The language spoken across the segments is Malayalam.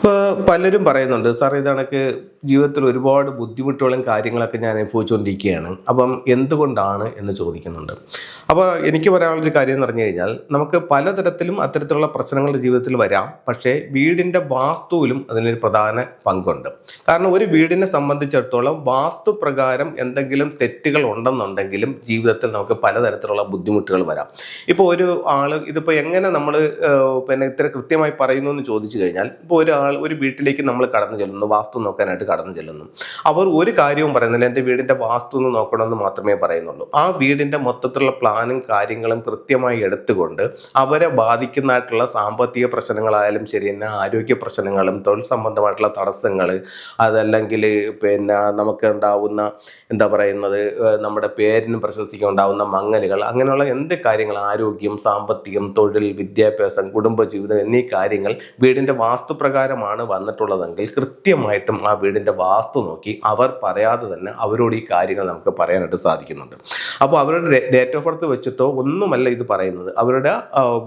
ഇപ്പോൾ പലരും പറയുന്നുണ്ട് സാർ ഇതണക്ക് ജീവിതത്തിൽ ഒരുപാട് ബുദ്ധിമുട്ടുകളും കാര്യങ്ങളൊക്കെ ഞാൻ അനുഭവിച്ചുകൊണ്ടിരിക്കുകയാണ് അപ്പം എന്തുകൊണ്ടാണ്? എന്ന് ചോദിക്കുന്നുണ്ട്. അപ്പോൾ എനിക്ക് പറയാനുള്ളൊരു കാര്യം എന്ന് പറഞ്ഞു കഴിഞ്ഞാൽ നമുക്ക് പലതരത്തിലും അത്തരത്തിലുള്ള പ്രശ്നങ്ങൾ ജീവിതത്തിൽ വരാം. പക്ഷേ വീടിന്റെ വാസ്തുവിലും അതിനൊരു പ്രധാന പങ്കുണ്ട്. കാരണം ഒരു വീടിനെ സംബന്ധിച്ചിടത്തോളം വാസ്തു പ്രകാരം എന്തെങ്കിലും തെറ്റുകൾ ഉണ്ടെന്നുണ്ടെങ്കിലും ജീവിതത്തിൽ നമുക്ക് പലതരത്തിലുള്ള ബുദ്ധിമുട്ടുകൾ വരാം. ഇപ്പോൾ ഒരു ആൾ ഇതിപ്പോൾ എങ്ങനെ നമ്മൾ പിന്നെ ഇത്ര കൃത്യമായി പറയുന്നു എന്ന് ചോദിച്ചു കഴിഞ്ഞാൽ ഇപ്പോൾ ഒരാൾ ഒരു വീട്ടിലേക്ക് നമ്മൾ കടന്നു ചെല്ലുന്നു വാസ്തു നോക്കാനായിട്ട് കടന്നു ചെല്ലുന്നു. അവർ ഒരു കാര്യവും പറയുന്നില്ല എന്റെ വീടിന്റെ വാസ്തു ഒന്ന് നോക്കണമെന്ന് മാത്രമേ പറയുന്നുള്ളൂ. ആ വീടിന്റെ മൊത്തത്തിലുള്ള പ്ലാനും കാര്യങ്ങളും കൃത്യമായി എടുത്തുകൊണ്ട് അവരെ ബാധിക്കുന്നതായിട്ടുള്ള സാമ്പത്തിക പ്രശ്നങ്ങളായാലും ശരി തന്നെ ആരോഗ്യ പ്രശ്നങ്ങളും തൊഴിൽ സംബന്ധമായിട്ടുള്ള തടസ്സങ്ങൾ അതല്ലെങ്കിൽ പിന്നെ നമുക്ക് ഉണ്ടാവുന്ന എന്താ പറയുന്നത് നമ്മുടെ പേരിന് പ്രശസ്തിക്കും ഉണ്ടാവുന്ന മങ്ങലുകൾ അങ്ങനെയുള്ള എന്ത് കാര്യങ്ങൾ ആരോഗ്യം സാമ്പത്തികം തൊഴിൽ വിദ്യാഭ്യാസം കുടുംബജീവിതം എന്നീ കാര്യങ്ങൾ വീടിന്റെ വാസ്തുപ്രകാരമാണ് വന്നിട്ടുള്ളതെങ്കിൽ കൃത്യമായിട്ടും ആ വീടിന്റെ വാസ്തു നോക്കി അവർ പറയാതെ തന്നെ അവരോട് ഈ കാര്യങ്ങൾ നമുക്ക് പറയാനായിട്ട് സാധിക്കുന്നുണ്ട്. അപ്പോൾ അവരുടെ ഡേറ്റ് ഓഫ് ബർത്ത് വെച്ചിട്ടോ ഒന്നുമല്ല ഇത് പറയുന്നത്. അവരുടെ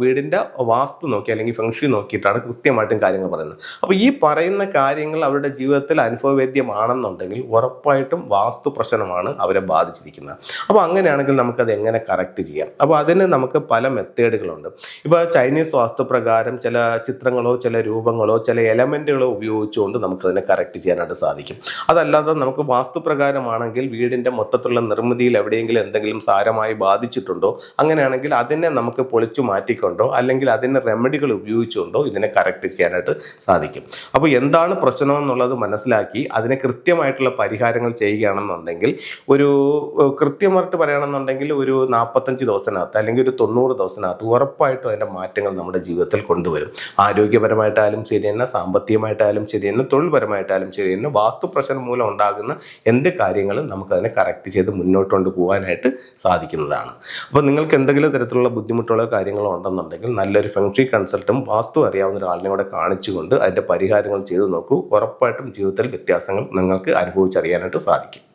വീടിന്റെ വാസ്തു നോക്കി അല്ലെങ്കിൽ ഫംഗ്ഷൻ നോക്കിയിട്ടാണ് കൃത്യമായിട്ടും കാര്യങ്ങൾ പറയുന്നത്. അപ്പോൾ ഈ പറയുന്ന കാര്യങ്ങൾ അവരുടെ ജീവിതത്തിൽ അനുഭവവേദ്യമാണെന്നുണ്ടെങ്കിൽ ഉറപ്പായിട്ടും വാസ്തു പ്രശ്നമാണ് അവരെ ബാധിച്ചിരിക്കുന്നത്. അപ്പോൾ അങ്ങനെയാണെങ്കിൽ നമുക്കത് എങ്ങനെ കറക്റ്റ് ചെയ്യാം? അപ്പോൾ അതിന് നമുക്ക് പല മെത്തേഡുകളുണ്ട് ഇപ്പോൾ ചൈനീസ് വാസ്തു പ്രകാരം ചില ചിത്രങ്ങളോ ചില രൂപങ്ങളോ ചില എലമെന്റുകളോ ഉപയോഗിച്ചുകൊണ്ട് നമുക്കതിനെ കറക്റ്റ് ചെയ്യാനായിട്ട് സാധിക്കും. അതല്ലാതെ നമുക്ക് വാസ്തുപ്രകാരമാണെങ്കിൽ വീടിന്റെ മൊത്തത്തിലുള്ള നിർമ്മിതിയിൽ എവിടെയെങ്കിലും എന്തെങ്കിലും സാരമായി ബാധിച്ചിട്ടുണ്ടോ അങ്ങനെയാണെങ്കിൽ അതിനെ നമുക്ക് പൊളിച്ചു മാറ്റിക്കൊണ്ടോ അല്ലെങ്കിൽ അതിന് റെമഡികൾ ഉപയോഗിച്ചുകൊണ്ടോ ഇതിനെ കറക്റ്റ് ചെയ്യാനായിട്ട് സാധിക്കും. അപ്പോൾ എന്താണ് പ്രശ്നം എന്നുള്ളത് മനസ്സിലാക്കി അതിനെ കൃത്യമായിട്ടുള്ള പരിഹാരങ്ങൾ ചെയ്യുകയാണെന്നുണ്ടെങ്കിൽ ഒരു കൃത്യമായിട്ട് പറയുകയാണെന്നുണ്ടെങ്കിൽ ഒരു നാൽപ്പത്തഞ്ച് ദിവസത്തിനകത്ത് അല്ലെങ്കിൽ ഒരു തൊണ്ണൂറ് ദിവസത്തിനകത്ത് ഉറപ്പായിട്ടും അതിന്റെ മാറ്റങ്ങൾ നമ്മുടെ ജീവിതത്തിൽ കൊണ്ടുവരും. ആരോഗ്യപരമായിട്ടായാലും ശരി തന്നെ സാമ്പത്തികമായിട്ടായാലും ശരി തന്നെ തൊഴിൽപരമായിട്ടായാലും ശരി തന്നെ വാസ്തു പ്രശ്നം മൂലം ഉണ്ടാകുന്ന എന്ത് കാര്യങ്ങളും നമുക്കതിനെ കറക്റ്റ് ചെയ്ത് മുന്നോട്ട് കൊണ്ടുപോകാനായിട്ട് സാധിക്കുന്നതാണ്. അപ്പോൾ നിങ്ങൾക്ക് എന്തെങ്കിലും തരത്തിലുള്ള ബുദ്ധിമുട്ടുള്ള കാര്യങ്ങളോ ഉണ്ടെന്നുണ്ടെങ്കിൽ നല്ലൊരു ഫെങ്ഷി കൺസൾട്ടും വാസ്തു അറിയാവുന്ന ഒരാളിനെ കൂടെ കാണിച്ചുകൊണ്ട് അതിന്റെ പരിഹാരങ്ങൾ ചെയ്തു നോക്കൂ. ഉറപ്പായിട്ടും ജീവിതത്തിൽ വ്യത്യാസങ്ങൾ നിങ്ങൾക്ക് അനുഭവിച്ചറിയാനായിട്ട് സാധിക്കും.